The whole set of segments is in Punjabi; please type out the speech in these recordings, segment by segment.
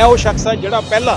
ਮੈਂ ਉਹ ਸ਼ਖਸ ਹਾਂ ਜਿਹੜਾ ਪਹਿਲਾਂ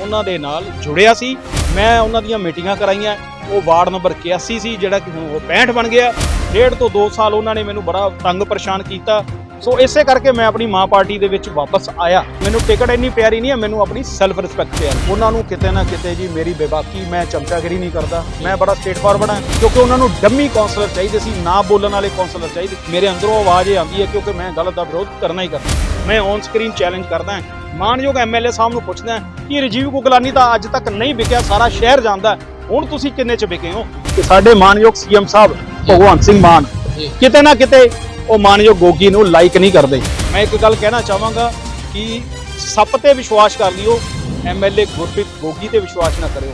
ਉਹਨਾਂ ਦੇ ਨਾਲ ਜੁੜਿਆ ਸੀ। ਮੈਂ ਉਹਨਾਂ ਦੀਆਂ ਮੀਟਿੰਗਾਂ ਕਰਾਈਆਂ। ਉਹ ਵਾਰਡ ਨੰਬਰ 81 ਸੀ, ਜਿਹੜਾ ਕਿ ਹੁਣ ਉਹ 65 ਬਣ ਗਿਆ। ਡੇਢ ਤੋਂ 2 ਸਾਲ ਉਹਨਾਂ ਨੇ ਮੈਨੂੰ ਬੜਾ ਤੰਗ ਪਰੇਸ਼ਾਨ ਕੀਤਾ। ਸੋ ਇਸੇ ਕਰਕੇ ਮੈਂ ਆਪਣੀ ਮਾਂ ਪਾਰਟੀ ਦੇ ਵਿੱਚ ਵਾਪਸ ਆਇਆ। ਮੈਨੂੰ ਟਿਕਟ ਇੰਨੀ ਪਿਆਰੀ ਨਹੀਂ ਹੈ ਮੈਨੂੰ ਆਪਣੀ ਸੈਲਫ ਰਿਸਪੈਕਟ ਪਿਆਰੀ ਉਹਨਾਂ ਨੂੰ ਕਿਤੇ ਨਾ ਕਿਤੇ ਜੀ ਮੇਰੀ ਬੇਬਾਕੀ, ਮੈਂ ਚਮਚਾਗਿਰੀ ਨਹੀਂ ਕਰਦਾ। ਮੈਂ ਬੜਾ ਸਟੇਟ ਫਾਰਵਰਡ ਹਾਂ ਕਿਉਂਕਿ ਉਹਨਾਂ ਨੂੰ ਡੰਮੀ ਕਾਉਂਸਲਰ ਚਾਹੀਦੇ ਸੀ, ਨਾ ਬੋਲਣ ਵਾਲੇ ਕਾਉਂਸਲਰ ਚਾਹੀਦੇ। ਮੇਰੇ ਅੰਦਰੋਂ ਆਵਾਜ਼ ਇਹ ਆਉਂਦੀ ਹੈ, ਕਿਉਂਕਿ ਮੈਂ ਗਲਤ ਦਾ ਵਿਰੋਧ ਕਰਨਾ ਹੀ ਕਰਦਾ। ਮੈਂ ਔਨ ਸਕਰੀਨ ਚੈਲੰਜ ਕਰਦਾ। ਮਾਨਯੋਗ ਐਮਐਲਏ ਸਾਹਿਬ ਨੂੰ ਪੁੱਛਦਾ ਹਾਂ ਕਿ ਰਜੀਵ ਕੁਕਲਾਨੀ ਤਾਂ ਅੱਜ ਤੱਕ ਨਹੀਂ ਵਿਕਿਆ ਸਾਰਾ ਸ਼ਹਿਰ ਜਾਣਦਾ ਹੈ। ਹੁਣ ਤੁਸੀਂ ਕਿੰਨੇ ਚ ਵਿਕੇ ਹੋ ਕਿ ਸਾਡੇ ਮਾਨਯੋਗ ਸੀਐਮ ਸਾਹਿਬ ਭਗਵੰਤ ਸਿੰਘ ਮਾਨ ਜੀ। ਕਿਤੇ ਨਾ ਕਿਤੇ ਉਹ ਮਾਨਯੋਗ ਗੋਗੀ ਨੂੰ ਲਾਈਕ ਨਹੀਂ ਕਰਦੇ ਮੈਂ ਇੱਕ ਗੱਲ ਕਹਿਣਾ ਚਾਹਾਂਗਾ ਕਿ ਸੱਪ ਤੇ ਵਿਸ਼ਵਾਸ ਕਰ ਲਿਓ ਐਮਐਲਏ ਗੁਰਪ੍ਰੀਤ ਗੋਗੀ ਤੇ ਵਿਸ਼ਵਾਸ ਨਾ ਕਰਿਓ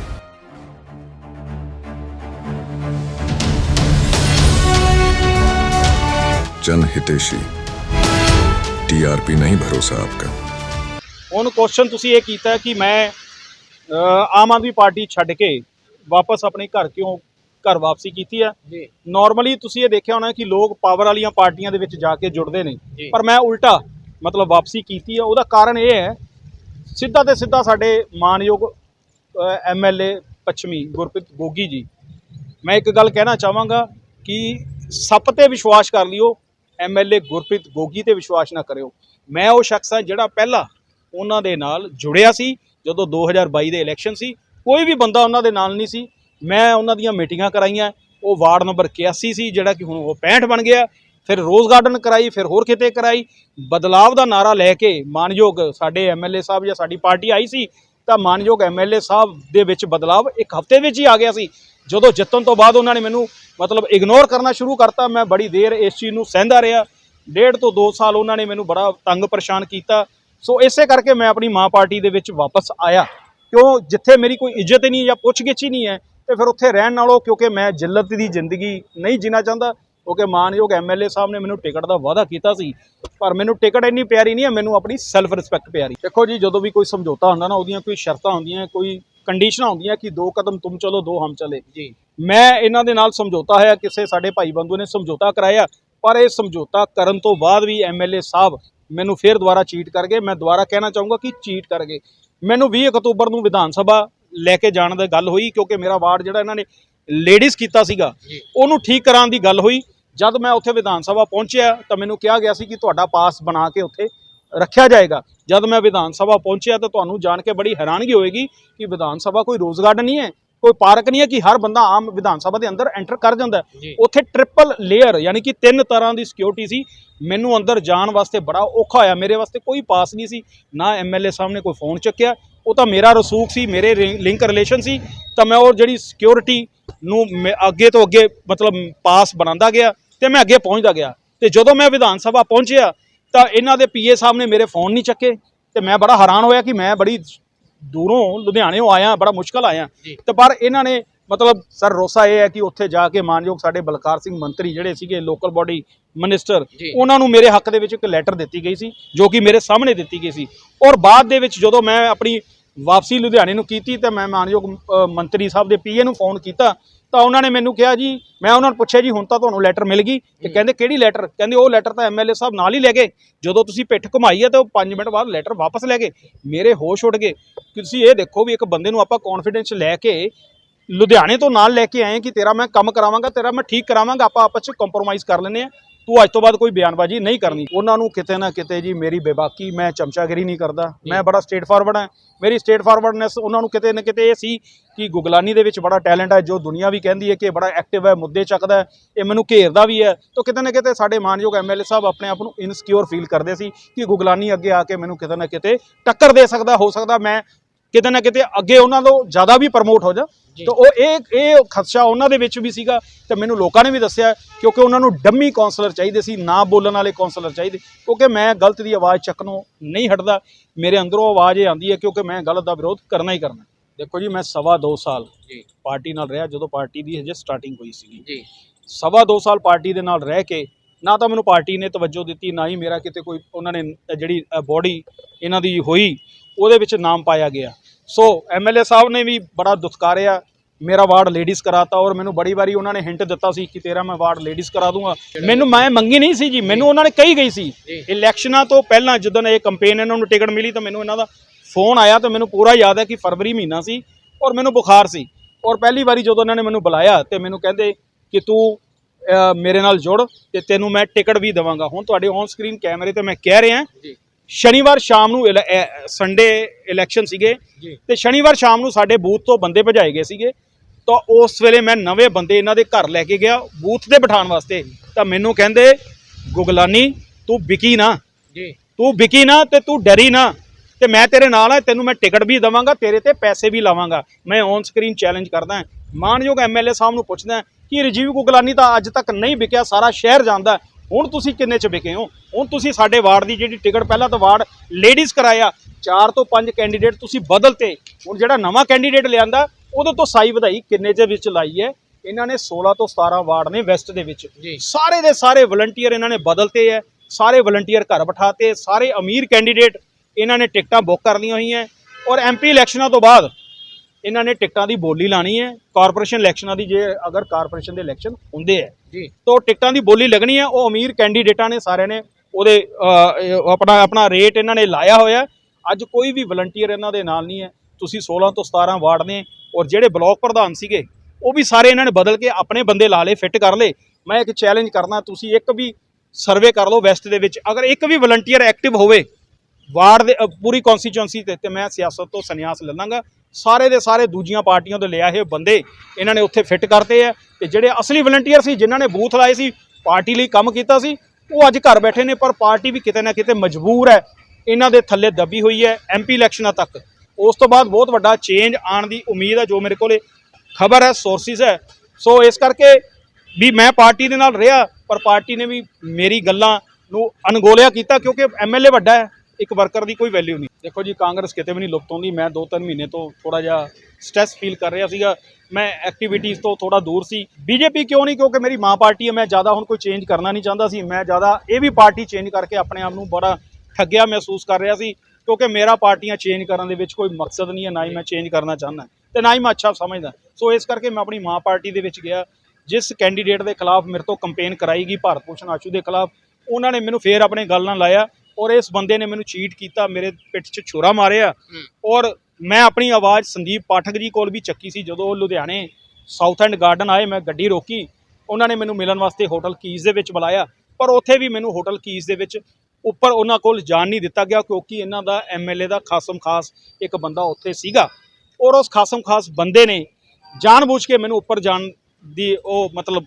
जन हितेशी टीआरपी नहीं भरोसा आपका ਹੁਣ ਕੁਐਸਚਨ ਤੁਸੀਂ ਇਹ ਕੀਤਾ ਕਿ ਮੈਂ ਆਮ ਆਦਮੀ ਪਾਰਟੀ ਛੱਡ ਕੇ ਵਾਪਸ ਆਪਣੇ ਘਰ ਕਿਉਂ ਘਰ ਵਾਪਸੀ ਕੀਤੀ ਹੈ? ਜੀ। ਨਾਰਮਲੀ ਤੁਸੀਂ ਇਹ ਦੇਖਿਆ ਹੋਣਾ ਕਿ ਲੋਕ ਪਾਵਰ ਵਾਲੀਆਂ ਪਾਰਟੀਆਂ ਦੇ ਵਿੱਚ ਜਾ ਕੇ ਜੁੜਦੇ ਨੇ। ਪਰ ਮੈਂ ਉਲਟਾ ਮਤਲਬ ਵਾਪਸੀ ਕੀਤੀ ਹੈ। ਉਹਦਾ ਕਾਰਨ ਇਹ ਹੈ ਸਿੱਧਾ ਤੇ ਸਿੱਧਾ ਸਾਡੇ ਮਾਨਯੋਗ ਐਮਐਲਏ ਪੱਛਮੀ ਗੁਰਪ੍ਰੀਤ ਗੋਗੀ ਜੀ ਮੈਂ ਇੱਕ ਗੱਲ ਕਹਿਣਾ ਚਾਹਾਂਗਾ ਕਿ ਸੱਪ ਤੇ ਵਿਸ਼ਵਾਸ ਕਰ ਲਿਓ ਐਮਐਲਏ ਗੁਰਪ੍ਰੀਤ ਗੋਗੀ ਤੇ ਵਿਸ਼ਵਾਸ ਨਾ ਕਰਿਓ। ਮੈਂ ਉਹ ਸ਼ਖਸ ਹਾਂ ਜਿਹੜਾ ਪਹਿਲਾਂ ਉਹਨਾਂ ਦੇ ਨਾਲ ਜੁੜਿਆ ਸੀ, ਜਦੋਂ 2022 ਦੇ ਇਲੈਕਸ਼ਨ ਸੀ, ਕੋਈ ਵੀ ਬੰਦਾ ਉਹਨਾਂ ਦੇ ਨਾਲ ਨਹੀਂ ਸੀ। ਮੈਂ ਉਹਨਾਂ ਦੀਆਂ ਮੀਟਿੰਗਾਂ ਕਰਾਈਆਂ, ਉਹ ਵਾਰਡ ਨੰਬਰ 81 ਸੀ, ਜਿਹੜਾ ਕਿ ਹੁਣ ਉਹ 65 ਬਣ ਗਿਆ। ਫਿਰ ਰੋਜ਼ ਗਾਰਡਨ ਕਰਾਈ, ਫਿਰ ਹੋਰ ਕਿਤੇ ਕਰਾਈ। ਬਦਲਾਵ ਦਾ ਨਾਰਾ ਲੈ ਕੇ ਮਾਨਯੋਗ ਸਾਡੇ ਐਮਐਲਏ ਸਾਹਿਬ ਜਾਂ ਸਾਡੀ ਪਾਰਟੀ ਆਈ ਸੀ, ਤਾਂ ਮਾਨਯੋਗ ਐਮਐਲਏ ਸਾਹਿਬ ਦੇ ਵਿੱਚ ਬਦਲਾਵ ਇੱਕ ਹਫ਼ਤੇ ਵਿੱਚ ਹੀ ਆ ਗਿਆ ਸੀ। ਜਦੋਂ ਜਿੱਤਣ ਤੋਂ ਬਾਅਦ ਉਹਨਾਂ ਨੇ ਮੈਨੂੰ ਮਤਲਬ ਇਗਨੋਰ ਕਰਨਾ ਸ਼ੁਰੂ ਕਰਤਾ, ਮੈਂ ਬੜੀ ਦੇਰ ਇਸ ਚੀਜ਼ ਨੂੰ ਸਹਿੰਦਾ ਰਿਹਾ। ਡੇਢ ਤੋਂ 2 ਸਾਲ ਉਹਨਾਂ ਨੇ ਮੈਨੂੰ ਬੜਾ ਤੰਗ ਪਰੇਸ਼ਾਨ ਕੀਤਾ। ਸੋ ਇਸੇ ਕਰਕੇ ਮੈਂ ਆਪਣੀ ਮਾਂ ਪਾਰਟੀ ਦੇ ਵਿੱਚ ਵਾਪਸ ਆਇਆ। ਕਿਉਂ? ਜਿੱਥੇ ਮੇਰੀ ਕੋਈ ਇੱਜ਼ਤ ਹੀ ਨਹੀਂ ਜਾਂ ਪੁੱਛਗਿੱਛ ਹੀ ਨਹੀਂ ਹੈ ਤੇ ਫਿਰ ਉੱਥੇ ਰਹਿਣ ਨਾਲੋਂ ਕਿਉਂਕਿ ਮੈਂ ਜਿੱਲਤ ਦੀ ਜ਼ਿੰਦਗੀ ਨਹੀਂ ਜੀਣਾ ਚਾਹੁੰਦਾ ਕਿਉਂਕਿ ਮਾਨਯੋਗ ਐਮਐਲਏ ਸਾਹਿਬ ਨੇ ਮੈਨੂੰ ਟਿਕਟ ਦਾ ਵਾਅਦਾ ਕੀਤਾ ਸੀ ਪਰ ਮੈਨੂੰ ਟਿਕਟ ਇੰਨੀ ਪਿਆਰੀ ਨਹੀਂ ਹੈ ਮੈਨੂੰ ਆਪਣੀ ਸੈਲਫ ਰਿਸਪੈਕਟ ਪਿਆਰੀ। ਦੇਖੋ ਜੀ ਜਦੋਂ ਵੀ ਕੋਈ ਸਮਝੌਤਾ ਹੁੰਦਾ ਨਾ ਉਹਦੀਆਂ ਕੋਈ ਸ਼ਰਤਾਂ ਹੁੰਦੀਆਂ ਕੋਈ ਕੰਡੀਸ਼ਨਾਂ ਹੁੰਦੀਆਂ ਕਿ ਦੋ ਕਦਮ ਤੁਮ ਚਲੋ ਦੋ ਹਮ ਚਲੇ। ਜੀ। ਮੈਂ ਇਹਨਾਂ ਦੇ ਨਾਲ ਸਮਝੌਤਾ ਹੋਇਆ ਕਿਸੇ ਸਾਡੇ ਭਾਈ ਬੰਧੂ ਨੇ ਸਮਝੌਤਾ ਕਰਾਇਆ ਪਰ ਇਹ ਸਮਝੌਤਾ ਕਰਨ ਤੋਂ ਬਾਅਦ ਵੀ ਐਮਐਲਏ ਸਾਹਿਬ ਮੈਨੂੰ ਫੇਰ ਦੁਬਾਰਾ ਚੀਟ ਕਰ ਗਏ। ਮੈਂ ਦੁਬਾਰਾ ਕਹਿਣਾ ਚਾਹੂੰਗਾ ਕਿ ਚੀਟ ਕਰ ਗਏ। ਮੈਨੂੰ 20 ਅਕਤੂਬਰ ਨੂੰ ਵਿਧਾਨ ਸਭਾ ਲੈ ਕੇ ਜਾਣ ਦੀ ਗੱਲ ਹੋਈ ਕਿਉਂਕਿ ਮੇਰਾ ਵਾਰਡ ਜਿਹੜਾ ਇਹਨਾਂ ਨੇ ਲੇਡੀਜ਼ ਕੀਤਾ ਸੀਗਾ। ਉਹਨੂੰ ਠੀਕ ਕਰਾਉਣ ਦੀ ਗੱਲ ਹੋਈ। ਜਦ ਮੈਂ ਉੱਥੇ ਵਿਧਾਨ ਸਭਾ ਪਹੁੰਚਿਆ ਤਾਂ ਮੈਨੂੰ ਕਿਹਾ ਗਿਆ ਸੀ ਕਿ ਤੁਹਾਡਾ ਪਾਸ ਬਣਾ ਕੇ ਉੱਥੇ ਰੱਖਿਆ ਜਾਏਗਾ। ਜਦ ਮੈਂ ਵਿਧਾਨ ਸਭਾ ਪਹੁੰਚਿਆ ਤਾਂ ਤੁਹਾਨੂੰ ਜਾਣ ਕੇ ਬੜੀ ਹੈਰਾਨਗੀ ਹੋਏਗੀ ਕਿ ਵਿਧਾਨ ਸਭਾ ਕੋਈ ਰੋਜ਼ ਗਾਰਡਨ ਨਹੀਂ ਹੈ। ਕੋਈ ਪਾਰਕ ਨਹੀਂ ਹੈ ਕਿ ਹਰ ਬੰਦਾ ਆਮ ਵਿਧਾਨ ਸਭਾ ਦੇ ਅੰਦਰ ਐਂਟਰ ਕਰ ਜਾਂਦਾ। ਉੱਥੇ ਟ੍ਰਿਪਲ ਲੇਅਰ ਯਾਨੀ ਕਿ ਤਿੰਨ ਤਰ੍ਹਾਂ ਦੀ ਸਿਕਿਉਰਿਟੀ ਸੀ। ਮੈਨੂੰ ਅੰਦਰ ਜਾਣ ਵਾਸਤੇ ਬੜਾ ਔਖਾ ਹੋਇਆ। ਮੇਰੇ ਵਾਸਤੇ ਕੋਈ ਪਾਸ ਨਹੀਂ ਸੀ ਨਾ ਐਮਐਲਏ ਸਾਹਿਬ ਨੇ ਕੋਈ ਫੋਨ ਚੱਕਿਆ। ਉਹ ਤਾਂ ਮੇਰਾ ਰਸੂਖ ਸੀ ਮੇਰੇ ਲਿੰਕ ਰਿਲੇਸ਼ਨ ਸੀ। ਤਾਂ ਮੈਂ ਉਹ ਜਿਹੜੀ ਸਿਕਿਉਰਿਟੀ ਨੂੰ ਅੱਗੇ ਤੋਂ ਅੱਗੇ ਮਤਲਬ ਪਾਸ ਬਣਾਉਂਦਾ ਗਿਆ ਤੇ ਮੈਂ ਅੱਗੇ ਪਹੁੰਚਦਾ ਗਿਆ। ਤੇ ਜਦੋਂ ਮੈਂ ਵਿਧਾਨ ਸਭਾ ਪਹੁੰਚਿਆ ਤਾਂ ਇਹਨਾਂ ਦੇ ਪੀਏ ਸਾਹਿਬ ਨੇ ਮੇਰੇ ਫੋਨ ਨਹੀਂ ਚੱਕੇ। ਤੇ ਮੈਂ ਬੜਾ ਹੈਰਾਨ ਹੋਇਆ ਕਿ ਮੈਂ ਬੜੀ ਦੂਰੋਂ ਲੁਧਿਆਣੇੋਂ ਆਇਆ ਬੜਾ ਮੁਸ਼ਕਲ ਆਇਆ। ਤੇ ਪਰ ਇਹਨਾਂ ਨੇ ਮਤਲਬ ਸਰ ਰੋਸਾ ਇਹ ਹੈ ਕਿ ਉੱਥੇ ਜਾ ਕੇ ਮਾਨਯੋਗ ਸਾਡੇ ਬਲਕਾਰ ਸਿੰਘ ਮੰਤਰੀ ਜਿਹੜੇ ਸੀਗੇ ਲੋਕਲ ਬਾਡੀ ਮਿਨਿਸਟਰ। ਉਹਨਾਂ ਨੂੰ ਮੇਰੇ ਹੱਕ ਦੇ ਵਿੱਚ ਇੱਕ ਲੈਟਰ ਦਿੱਤੀ ਗਈ ਸੀ ਜੋ ਕਿ ਮੇਰੇ ਸਾਹਮਣੇ ਦਿੱਤੀ ਗਈ ਸੀ ਔਰ ਬਾਅਦ ਦੇ ਵਿੱਚ ਜਦੋਂ ਮੈਂ ਆਪਣੀ ਵਾਪਸੀ ਲੁਧਿਆਣੇ ਨੂੰ ਕੀਤੀ ਤੇ ਮੈਂ ਮਾਨਯੋਗ ਮੰਤਰੀ ਸਾਹਿਬ ਦੇ ਪੀਏ ਨੂੰ ਫੋਨ ਕੀਤਾ ਤਾਂ ਉਹਨਾਂ ਨੇ ਮੈਨੂੰ ਕਿਹਾ ਜੀ ਮੈਂ ਉਹਨਾਂ ਨੂੰ ਪੁੱਛਿਆ ਜੀ ਹੁਣ ਤਾਂ ਤੁਹਾਨੂੰ ਲੈਟਰ ਮਿਲ ਗਈ। ਤੇ ਕਹਿੰਦੇ ਕਿਹੜੀ ਲੈਟਰ ਕਹਿੰਦੇ ਉਹ ਲੈਟਰ ਤਾਂ ਐਮਐਲਏ ਸਾਹਿਬ ਨਾਲ ਹੀ ਲੈ ਗਏ। ਜਦੋਂ ਤੁਸੀਂ ਪਿੱਠ ਘੁਮਾਈ ਹੈ ਤਾਂ ਉਹ 5 ਮਿੰਟ ਬਾਅਦ ਲੈਟਰ ਵਾਪਸ ਲੈ ਗਏ। ਮੇਰੇ ਹੋਸ਼ ਉੱਡ ਗਏ। ਕਿ ਤੁਸੀਂ ਇਹ ਦੇਖੋ ਵੀ ਇੱਕ ਬੰਦੇ ਨੂੰ ਆਪਾਂ ਕੌਨਫੀਡੈਂਸ ਲੈ ਕੇ ਲੁਧਿਆਣੇ ਤੋਂ ਨਾਲ ਲੈ ਕੇ ਆਏ ਕਿ ਤੇਰਾ ਮੈਂ ਕੰਮ ਕਰਾਵਾਂਗਾ ਤੇਰਾ ਮੈਂ ਠੀਕ ਕਰਾਵਾਂਗਾ ਆਪਾਂ ਆਪਸ ਵਿੱਚ ਕੰਪਰੋਮਾਈਜ਼ ਕਰ ਲੈਂਦੇ ਆ। ਤੂੰ ਅੱਜ ਤੋਂ ਬਾਅਦ ਕੋਈ ਬਿਆਨਬਾਜ਼ੀ ਨਹੀਂ ਕਰਨੀ। ਉਹਨਾਂ ਨੂੰ ਕਿਤੇ ਨਾ ਕਿਤੇ ਜੀ ਮੇਰੀ ਬੇਬਾਕੀ ਮੈਂ ਚਮਚਾਗਿਰੀ ਨਹੀਂ ਕਰਦਾ। ਮੈਂ ਬੜਾ ਸਟੇਟ ਫਾਰਵਰਡ ਹਾਂ। ਮੇਰੀ ਸਟੇਟ ਫਾਰਵਰਡਨੈਸ ਉਹਨਾਂ ਨੂੰ ਕਿਤੇ ਨਾ ਕਿਤੇ ਇਹ ਸੀ ਕਿ ਗੁਗਲਾਨੀ ਦੇ ਵਿੱਚ ਬੜਾ ਟੈਲੈਂਟ ਹੈ ਜੋ ਦੁਨੀਆ ਵੀ ਕਹਿੰਦੀ ਹੈ ਕਿ ਬੜਾ ਐਕਟਿਵ ਹੈ ਮੁੱਦੇ ਚੱਕਦਾ ਹੈ ਇਹ ਮੈਨੂੰ ਘੇਰਦਾ ਵੀ ਹੈ। ਤਾਂ ਕਿਤੇ ਨਾ ਕਿਤੇ ਸਾਡੇ ਮਾਨਯੋਗ ਐਮਐਲਏ ਸਾਹਿਬ ਆਪਣੇ ਆਪ ਨੂੰ ਇਨਸਿਕਿਉਰ ਫੀਲ ਕਰਦੇ ਸੀ ਕਿ ਗੁਗਲਾਨੀ ਅੱਗੇ ਆ ਕੇ ਮੈਨੂੰ ਕਿਤੇ ਨਾ ਕਿਤੇ ਟੱਕਰ ਦੇ ਸਕਦਾ ਹੋ ਸਕਦਾ ਮੈਂ ਕਿਤੇ ਨਾ ਕਿਤੇ ਅੱਗੇ ਉਹਨਾਂ ਤੋਂ ਜ਼ਿਆਦਾ ਵੀ ਪ੍ਰਮੋਟ ਹੋ ਜੀ। ਤਾਂ ਉਹ ਇਹ ਇਹ ਖਦਸ਼ਾ ਉਹਨਾਂ ਦੇ ਵਿੱਚ ਵੀ ਸੀਗਾ ਤੇ ਮੈਨੂੰ ਲੋਕਾਂ ਨੇ ਵੀ ਦੱਸਿਆ ਕਿਉਂਕਿ ਉਹਨਾਂ ਨੂੰ ਡੰਮੀ ਕਾਉਂਸਲਰ ਚਾਹੀਦੇ ਸੀ ਨਾ ਬੋਲਣ ਵਾਲੇ ਕਾਉਂਸਲਰ ਚਾਹੀਦੇ। ਕਿਉਂਕਿ ਮੈਂ ਗਲਤ ਦੀ ਆਵਾਜ਼ ਚੱਕਣੋਂ ਨਹੀਂ ਹਟਦਾ ਮੇਰੇ ਅੰਦਰੋਂ ਆਵਾਜ਼ ਇਹ ਆਉਂਦੀ ਹੈ ਕਿਉਂਕਿ ਮੈਂ ਗਲਤ ਦਾ ਵਿਰੋਧ ਕਰਨਾ ਹੀ ਕਰਨਾ। ਦੇਖੋ ਜੀ ਮੈਂ ਸਵਾ ਦੋ ਸਾਲ ਜੀ। ਪਾਰਟੀ ਨਾਲ ਰਿਹਾ ਜਦੋਂ ਪਾਰਟੀ ਦੀ ਹਜੇ ਸਟਾਰਟਿੰਗ ਹੋਈ ਸੀਗੀ। ਜੀ। ਸਵਾ ਦੋ ਸਾਲ ਪਾਰਟੀ ਦੇ ਨਾਲ ਰਹਿ ਕੇ ਨਾ ਤਾਂ ਮੈਨੂੰ ਪਾਰਟੀ ਨੇ ਤਵੱਜੋ ਦਿੱਤੀ ਨਾ ਹੀ ਮੇਰਾ ਕਿਤੇ ਕੋਈ ਉਹਨਾਂ ਨੇ ਜਿਹੜੀ ਬੋਡੀ ਇਹਨਾਂ ਦੀ ਹੋਈ ਉਹਦੇ ਵਿੱਚ ਨਾਮ ਪਾਇਆ ਗਿਆ। ਸੋ ਐਮਐਲਏ ਸਾਹਿਬ ਨੇ ਵੀ ਬੜਾ ਦੁਤਕਾਰਿਆ ਮੇਰਾ ਵਾਰਡ ਲੇਡੀਜ਼ ਕਰਾਤਾ ਔਰ ਮੈਨੂੰ ਬੜੀ ਵਾਰੀ ਉਹਨਾਂ ਨੇ ਹਿੰਟ ਦਿੱਤਾ ਸੀ ਕਿ ਤੇਰਾ ਮੈਂ ਵਾਰਡ ਲੇਡੀਜ਼ ਕਰਾ ਦੂੰਗਾ। ਮੈਨੂੰ ਮੈਂ ਮੰਗੀ ਨਹੀਂ ਸੀ ਜੀ ਮੈਨੂੰ ਉਹਨਾਂ ਨੇ ਕਹੀ ਗਈ ਸੀ। ਇਲੈਕਸ਼ਨਾਂ ਤੋਂ ਪਹਿਲਾਂ ਜਦੋਂ ਇਹ ਕੰਪੇਨ ਇਹਨਾਂ ਨੂੰ ਟਿਕਟ ਮਿਲੀ ਤਾਂ ਮੈਨੂੰ ਇਹਨਾਂ ਦਾ ਫੋਨ ਆਇਆ ਤਾਂ ਮੈਨੂੰ ਪੂਰਾ ਯਾਦ ਹੈ ਕਿ ਫਰਵਰੀ ਮਹੀਨਾ ਸੀ ਔਰ ਮੈਨੂੰ ਬੁਖਾਰ ਸੀ। ਔਰ ਪਹਿਲੀ ਵਾਰੀ ਜਦੋਂ ਉਹਨਾਂ ਨੇ ਮੈਨੂੰ ਬੁਲਾਇਆ ਤੇ ਮੈਨੂੰ ਕਹਿੰਦੇ ਕਿ ਤੂੰ ਮੇਰੇ ਨਾਲ ਜੁੜ ਤੇ ਤੈਨੂੰ ਮੈਂ ਟਿਕਟ ਵੀ ਦੇਵਾਂਗਾ। ਹੁਣ ਤੁਹਾਡੇ ਔਨ ਸਕਰੀਨ ਕੈਮਰੇ ਤੇ ਮੈਂ ਕਹਿ ਰਿਹਾ ਸ਼ਨੀਵਾਰ ਸ਼ਾਮ ਨੂੰ ਸੰਡੇ ਇਲੈਕਸ਼ਨ ਸੀਗੇ ਤੇ ਸ਼ਨੀਵਾਰ ਸ਼ਾਮ ਨੂੰ ਸਾਡੇ ਬੂਥ ਤੋਂ ਬੰਦੇ ਭਜਾਏ ਗਏ ਸੀਗੇ। ਤਾਂ ਉਸ ਵੇਲੇ ਮੈਂ ਨਵੇਂ ਬੰਦੇ ਇਹਨਾਂ ਦੇ ਘਰ ਲੈ ਕੇ ਗਿਆ ਬੂਥ ਤੇ ਬਿਠਾਉਣ ਵਾਸਤੇ। ਤਾਂ ਮੈਨੂੰ ਕਹਿੰਦੇ ਗੁਗਲਾਨੀ ਤੂੰ ਵਿਕੀ ਨਾ। ਜੀ। ਤੂੰ ਵਿਕੀ ਨਾ ਤੇ ਤੂੰ ਡਰੀ ਨਾ। ਤੇ ਮੈਂ ਤੇਰੇ ਨਾਲ ਆ ਤੈਨੂੰ ਮੈਂ ਟਿਕਟ ਵੀ ਦਵਾਂਗਾ ਤੇਰੇ ਤੇ ਪੈਸੇ ਵੀ ਲਾਵਾਂਗਾ। ਮੈਂ ਔਨ ਸਕਰੀਨ ਚੈਲੰਜ ਕਰਦਾ। ਮਾਨਯੋਗ ਐਮਐਲਏ ਸਾਹਿਬ ਨੂੰ ਪੁੱਛਦਾ ਕਿ ਰਜੀਵ ਗੁਗਲਾਨੀ ਤਾਂ ਅੱਜ ਤੱਕ ਨਹੀਂ ਵਿਕਿਆ ਸਾਰਾ ਸ਼ਹਿਰ ਜਾਣਦਾ ਹੁਣ ਤੁਸੀਂ ਕਿੰਨੇ ਚ ਵਿਕੇ ਹੋ? ਹੁਣ ਤੁਸੀਂ ਸਾਡੇ ਵਾਰਡ ਦੀ ਜਿਹੜੀ ਟਿਕਟ ਪਹਿਲਾਂ ਤਾਂ ਵਾਰਡ ਲੇਡੀਜ਼ ਕਰਾਇਆ ਚਾਰ ਤੋਂ ਪੰਜ ਕੈਂਡੀਡੇਟ ਤੁਸੀਂ ਬਦਲਤੇ ਹੁਣ ਜਿਹੜਾ ਨਵਾਂ ਕੈਂਡੀਡੇਟ ਲਿਆਂਦਾ ਉਹਦੇ ਤੋਂ ਸਾਈ ਵਧਾਈ ਕਿੰਨੇ ਦੇ ਵਿੱਚ ਲਾਈ ਹੈ? ਇਹਨਾਂ ਨੇ 16 ਤੋਂ 17 ਵਾਰਡ ਨੇ ਵੈਸਟ ਦੇ ਵਿੱਚ। ਸਾਰੇ ਦੇ ਸਾਰੇ ਵਲੰਟੀਅਰ ਇਹਨਾਂ ਨੇ ਬਦਲਤੇ ਹੈ। ਸਾਰੇ ਵਲੰਟੀਅਰ ਘਰ ਬਿਠਾਤੇ ਸਾਰੇ ਅਮੀਰ ਕੈਂਡੀਡੇਟ ਇਹਨਾਂ ਨੇ ਟਿਕਟਾਂ ਬੁੱਕ ਕਰ ਲਈਆਂ ਹੋਈਆਂ। ਔਰ ਐਮਪੀ ਇਲੈਕਸ਼ਨਾਂ ਤੋਂ ਬਾਅਦ ਇਹਨਾਂ ਨੇ ਟਿਕਟਾਂ ਦੀ ਬੋਲੀ ਲਾਣੀ ਹੈ। ਕਾਰਪੋਰੇਸ਼ਨ ਇਲੈਕਸ਼ਨਾਂ ਦੀ ਜੇ ਅਗਰ ਕਾਰਪੋਰੇਸ਼ਨ ਦੇ ਇਲੈਕਸ਼ਨ ਹੁੰਦੇ ਹੈ ਜੀ। ਤਾਂ ਟਿਕਟਾਂ ਦੀ ਬੋਲੀ ਲੱਗਣੀ ਹੈ। ਉਹ ਅਮੀਰ ਕੈਂਡੀਡੇਟਾਂ ਨੇ ਸਾਰਿਆਂ ਨੇ ਉਹਦੇ ਆਪਣਾ ਆਪਣਾ ਰੇਟ ਇਹਨਾਂ ਨੇ ਲਾਇਆ ਹੋਇਆ। ਅੱਜ ਕੋਈ ਵੀ ਵਲੰਟੀਅਰ ਇਹਨਾਂ ਦੇ ਨਾਲ ਨਹੀਂ ਹੈ। ਤੁਸੀਂ 16 ਤੋਂ 17 ਵਾਰਡ ਨੇ ਔਰ ਜਿਹੜੇ ਬਲਾਕ ਪ੍ਰਧਾਨ ਸੀਗੇ ਉਹ ਵੀ ਸਾਰੇ ਇਹਨਾਂ ਨੇ ਬਦਲ ਕੇ ਆਪਣੇ ਬੰਦੇ ਲਾ ਲਏ ਫਿੱਟ ਕਰ ਲਏ। ਮੈਂ ਇੱਕ ਚੈਲੰਜ ਕਰਨਾ ਤੁਸੀਂ ਇੱਕ ਵੀ ਸਰਵੇ ਕਰ ਲਓ ਵੈਸਟ ਦੇ ਵਿੱਚ। ਅਗਰ ਇੱਕ ਵੀ ਵਲੰਟੀਅਰ ਐਕਟਿਵ ਹੋਵੇ ਵਾਰਡ ਦੇ ਪੂਰੀ ਕਨਸਟੀਚੁਐਂਸੀ ਤੇ ਤੇ ਮੈਂ ਸਿਆਸਤ ਤੋਂ ਸੰਨਿਆਸ ਲੈ ਲਾਂਗਾ ਸਾਰੇ ਦੇ ਸਾਰੇ ਦੂਜੀਆਂ ਪਾਰਟੀਆਂ ਤੋਂ ਲਿਆ ਇਹ ਬੰਦੇ ਇਹਨਾਂ ਨੇ ਉੱਥੇ ਫਿੱਟ ਕਰਤੇ ਆ ਤੇ ਜਿਹੜੇ ਅਸਲੀ ਵਲੰਟੀਅਰ ਸੀ, ਜਿਨ੍ਹਾਂ ਨੇ ਬੂਥ ਲਾਏ ਸੀ, ਪਾਰਟੀ ਲਈ ਕੰਮ ਕੀਤਾ ਸੀ, ਉਹ ਅੱਜ ਘਰ ਬੈਠੇ ਨੇ, ਪਰ ਪਾਰਟੀ ਵੀ ਕਿਤੇ ਨਾ ਕਿਤੇ ਮਜਬੂਰ ਹੈ। ਇਹਨਾਂ ਦੇ ਥੱਲੇ ਦੱਬੀ ਹੋਈ ਹੈ ਐਮਪੀ ਇਲੈਕਸ਼ਨਾਂ ਤੱਕ। ਉਸ ਤੋਂ ਬਾਅਦ ਬਹੁਤ ਵੱਡਾ ਚੇਂਜ ਆਉਣ ਦੀ ਉਮੀਦ ਹੈ, ਜੋ ਮੇਰੇ ਕੋਲੇ ਖਬਰ ਹੈ ਸੋਰਸਿਸ ਹੈ। ਸੋ ਇਸ ਕਰਕੇ ਵੀ ਮੈਂ ਪਾਰਟੀ ਦੇ ਨਾਲ ਰਿਹਾ, ਪਰ ਪਾਰਟੀ ਨੇ ਵੀ ਮੇਰੀ ਗੱਲਾਂ ਨੂੰ ਅਣਗੋਲਿਆ ਕੀਤਾ, ਕਿਉਂਕਿ ਐਮਐਲਏ ਵੱਡਾ ਹੈ, ਇੱਕ ਵਰਕਰ ਦੀ ਕੋਈ ਵੈਲਿਊ ਨਹੀਂ। ਦੇਖੋ ਜੀ, ਕਾਂਗਰਸ ਕਿਤੇ ਵੀ ਨਹੀਂ ਲੁਪਤ ਹੁੰਦੀ। ਮੈਂ ਦੋ ਤਿੰਨ ਮਹੀਨੇ ਤੋਂ ਥੋੜਾ ਜਿਹਾ ਸਟ੍ਰੈਸ ਫੀਲ ਕਰ ਰਿਹਾ ਸੀਗਾ। ਮੈਂ ਐਕਟੀਵਿਟੀਜ਼ ਤੋਂ ਥੋੜਾ ਦੂਰ ਸੀ। ਬੀਜੇਪੀ ਕਿਉਂ ਨਹੀਂ? ਕਿਉਂਕਿ ਮੇਰੀ ਮਾਂ ਪਾਰਟੀ ਹੈ। ਮੈਂ ਜ਼ਿਆਦਾ ਹੁਣ ਕੋਈ ਚੇਂਜ ਕਰਨਾ ਨਹੀਂ ਚਾਹੁੰਦਾ ਸੀ। ਮੈਂ ਜ਼ਿਆਦਾ ਇਹ ਵੀ ਪਾਰਟੀ ਚੇਂਜ ਕਰਕੇ ਆਪਣੇ ਆਪ ਨੂੰ ਬੜਾ ਠੱਗਿਆ ਮਹਿਸੂਸ ਕਰ ਰਿਹਾ ਸੀ। ਕਿਉਂਕਿ ਮੇਰਾ ਪਾਰਟੀਆਂ ਚੇਂਜ ਕਰਨ ਦੇ ਵਿੱਚ ਕੋਈ ਮਕਸਦ ਨਹੀਂ ਹੈ। ਨਾ ਹੀ ਮੈਂ ਚੇਂਜ ਕਰਨਾ ਚਾਹੁੰਦਾ। ਤੇ ਨਾ ਹੀ ਮੈਂ ਅੱਛਾ ਸਮਝਦਾ। ਸੋ ਇਸ ਕਰਕੇ ਮੈਂ ਆਪਣੀ ਮਾਂ ਪਾਰਟੀ ਦੇ ਵਿੱਚ ਗਿਆ। ਜਿਸ ਕੈਂਡੀਡੇਟ ਦੇ ਖਿਲਾਫ ਮੇਰੇ ਤੋਂ ਕੰਪੇਨ ਕਰਾਈ ਗਈ, ਭਾਰਤ ਭੂਸ਼ਣ ਆਸ਼ੂ ਦੇ ਖਿਲਾਫ। ਉਹਨਾਂ ਨੇ ਮੈਨੂੰ ਫੇਰ ਆਪਣੇ ਗੱਲ ਨਾਲ ਲਾਇਆ। ਔਰ ਇਸ ਬੰਦੇ ਨੇ ਮੈਨੂੰ ਚੀਟ ਕੀਤਾ ਮੇਰੇ ਪਿੱਠ 'ਚ ਛੁਰਾ ਮਾਰਿਆ ਔਰ ਮੈਂ ਆਪਣੀ ਆਵਾਜ਼ ਸੰਦੀਪ ਪਾਠਕ ਜੀ ਕੋਲ ਵੀ ਚੱਕੀ ਸੀ ਜਦੋਂ ਉਹ ਲੁਧਿਆਣੇ ਸਾਊਥ ਐਂਡ ਗਾਰਡਨ ਆਏ ਮੈਂ ਗੱਡੀ ਰੋਕੀ ਉਹਨਾਂ ਨੇ ਮੈਨੂੰ ਮਿਲਣ ਵਾਸਤੇ ਹੋਟਲ ਕੀਜ਼ ਦੇ ਵਿੱਚ ਬੁਲਾਇਆ ਪਰ ਉੱਥੇ ਵੀ ਮੈਨੂੰ ਹੋਟਲ ਕੀਜ਼ ਦੇ ਵਿੱਚ ਉੱਪਰ ਉਹਨਾਂ ਕੋਲ ਜਾਣ ਨਹੀਂ ਦਿੱਤਾ ਗਿਆ ਕਿਉਂਕਿ ਇਹਨਾਂ ਦਾ ਐਮਐਲਏ ਦਾ ਖਾਸਮ ਖਾਸ ਇੱਕ ਬੰਦਾ ਉੱਥੇ ਸੀਗਾ। ਔਰ ਉਸ ਖਾਸਮ ਖਾਸ ਬੰਦੇ ਨੇ ਜਾਣਬੁੱਝ ਕੇ ਮੈਨੂੰ ਉੱਪਰ ਜਾਣ ਦੀ ਉਹ ਮਤਲਬ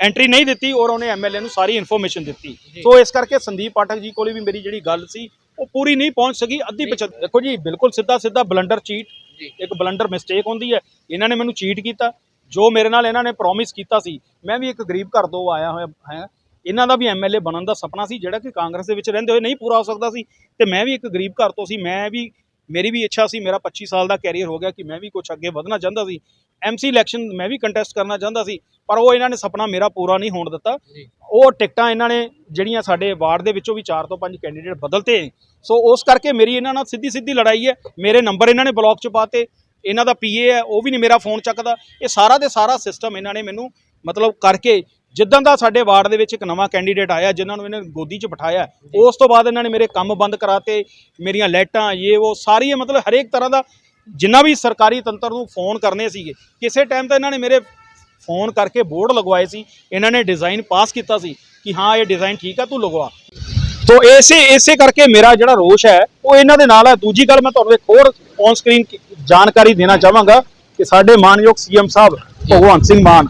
ਐਂਟਰੀ ਨਹੀਂ ਦਿੱਤੀ ਔਰ ਉਹਨੇ ਐਮਐਲਏ ਨੂੰ ਸਾਰੀ ਇਨਫੋਰਮੇਸ਼ਨ ਦਿੱਤੀ। ਸੋ ਇਸ ਕਰਕੇ ਸੰਦੀਪ ਪਾਠਕ ਜੀ ਕੋਲੇ ਵੀ ਮੇਰੀ ਜਿਹੜੀ ਗੱਲ ਸੀ ਉਹ ਪੂਰੀ ਨਹੀਂ ਪਹੁੰਚ ਸਕੀ। ਅੱਧੀ ਪਿਛ ਦੇਖੋ ਜੀ ਬਿਲਕੁਲ ਸਿੱਧਾ ਸਿੱਧਾ ਬਲੰਡਰ ਚੀਟ ਇੱਕ ਬਲੰਡਰ ਮਿਸਟੇਕ ਹੁੰਦੀ ਹੈ। ਇਹਨਾਂ ਨੇ ਮੈਨੂੰ ਚੀਟ ਕੀਤਾ। ਜੋ ਮੇਰੇ ਨਾਲ ਇਹਨਾਂ ਨੇ ਪ੍ਰੋਮਿਸ ਕੀਤਾ ਸੀ ਮੈਂ ਵੀ ਇੱਕ ਗਰੀਬ ਘਰ ਤੋਂ ਆਇਆ ਹੋਇਆ ਹਾਂ। ਇਹਨਾਂ ਦਾ ਵੀ ਐਮਐਲਏ ਬਣਨ ਦਾ ਸੁਪਨਾ ਸੀ ਜਿਹੜਾ ਕਿ ਕਾਂਗਰਸ ਦੇ ਵਿੱਚ ਰਹਿੰਦੇ ਹੋਏ ਨਹੀਂ ਪੂਰਾ ਹੋ ਸਕਦਾ ਸੀ। ਤੇ ਮੈਂ ਵੀ ਇੱਕ ਗਰੀਬ ਘਰ ਤੋਂ ਸੀ। ਮੈਂ ਵੀ ਮੇਰੀ ਵੀ ਇੱਛਾ ਸੀ ਮੇਰਾ 25 ਸਾਲ ਦਾ ਕੈਰੀਅਰ ਹੋ ਗਿਆ ਕਿ ਮੈਂ ਵੀ ਕੁਝ ਅੱਗੇ ਵਧਣਾ ਚਾਹੁੰਦਾ ਸੀ। ਐਮਸੀ ਇਲੈਕਸ਼ਨ ਮੈਂ ਵੀ ਕੰਟੈਸਟ ਕਰਨਾ ਚਾਹੁੰਦਾ ਸੀ ਪਰ ਉਹ ਇਹਨਾਂ ਨੇ ਸੁਪਨਾ ਮੇਰਾ ਪੂਰਾ ਨਹੀਂ ਹੋਣ ਦਿੱਤਾ। ਉਹ ਟਿਕਟਾਂ ਇਹਨਾਂ ਨੇ ਜਿਹੜੀਆਂ ਸਾਡੇ ਵਾਰਡ ਦੇ ਵਿੱਚੋਂ ਵੀ 4 ਤੋਂ 5 ਕੈਂਡੀਡੇਟ ਬਦਲਤੇ ਸੋ ਉਸ ਕਰਕੇ ਮੇਰੀ ਇਹਨਾਂ ਨਾਲ ਸਿੱਧੀ ਸਿੱਧੀ ਲੜਾਈ ਹੈ। ਮੇਰੇ ਨੰਬਰ ਇਹਨਾਂ ਨੇ ਬਲੌਕ 'ਚ ਪਾਤੇ। ਇਹਨਾਂ ਦਾ ਪੀਏ ਹੈ ਉਹ ਵੀ ਨਹੀਂ ਮੇਰਾ ਫੋਨ ਚੱਕਦਾ। ਇਹ ਸਾਰਾ ਦੇ ਸਾਰਾ ਸਿਸਟਮ ਇਹਨਾਂ ਨੇ ਮੈਨੂੰ ਮਤਲਬ ਕਰਕੇ ਜਿੱਦਾਂ ਦਾ ਸਾਡੇ ਵਾਰਡ ਦੇ ਵਿੱਚ ਇੱਕ ਨਵਾਂ ਕੈਂਡੀਡੇਟ ਆਇਆ ਜਿਨ੍ਹਾਂ ਨੂੰ ਇਹਨਾਂ ਨੇ ਗੋਦੀ 'ਚ ਬਿਠਾਇਆ ਉਸ ਤੋਂ ਬਾਅਦ ਇਹਨਾਂ ਨੇ ਮੇਰੇ ਕੰਮ ਬੰਦ ਕਰਾਤੇ ਮੇਰੀਆਂ ਲਾਈਟਾਂ ਇਹ ਉਹ ਸਾਰੀਆਂ ਮਤਲਬ ਹਰੇਕ ਤਰ੍ਹਾਂ ਦਾ ਜਿੰਨਾ ਵੀ ਸਰਕਾਰੀ ਤੰਤਰ ਨੂੰ ਫੋਨ ਕਰਨੇ ਸੀਗੇ ਕਿਸੇ ਟਾਈਮ ਤਾਂ ਇਹਨਾਂ ਨੇ ਮੇਰੇ ਫੋਨ ਕਰਕੇ ਬੋਰਡ ਲਗਵਾਏ ਸੀ ਇਹਨਾਂ ਨੇ ਡਿਜ਼ਾਈਨ ਪਾਸ ਕੀਤਾ ਸੀ ਕਿ ਹਾਂ ਇਹ ਡਿਜ਼ਾਈਨ ਠੀਕ ਆ ਤੂੰ ਲਗਵਾ। ਤੋ ਇਸੇ ਇਸੇ ਕਰਕੇ ਮੇਰਾ ਜਿਹੜਾ ਰੋਸ਼ ਹੈ ਉਹ ਇਹਨਾਂ ਦੇ ਨਾਲ ਹੈ। ਦੂਜੀ ਗੱਲ ਮੈਂ ਤੁਹਾਨੂੰ ਇੱਕ ਹੋਰ ਔਨ ਸਕਰੀਨ ਜਾਣਕਾਰੀ ਦੇਣਾ ਚਾਹਾਂਗਾ ਕਿ ਸਾਡੇ ਮਾਨਯੋਗ ਸੀਐਮ ਸਾਹਿਬ ਭਗਵੰਤ ਸਿੰਘ ਮਾਨ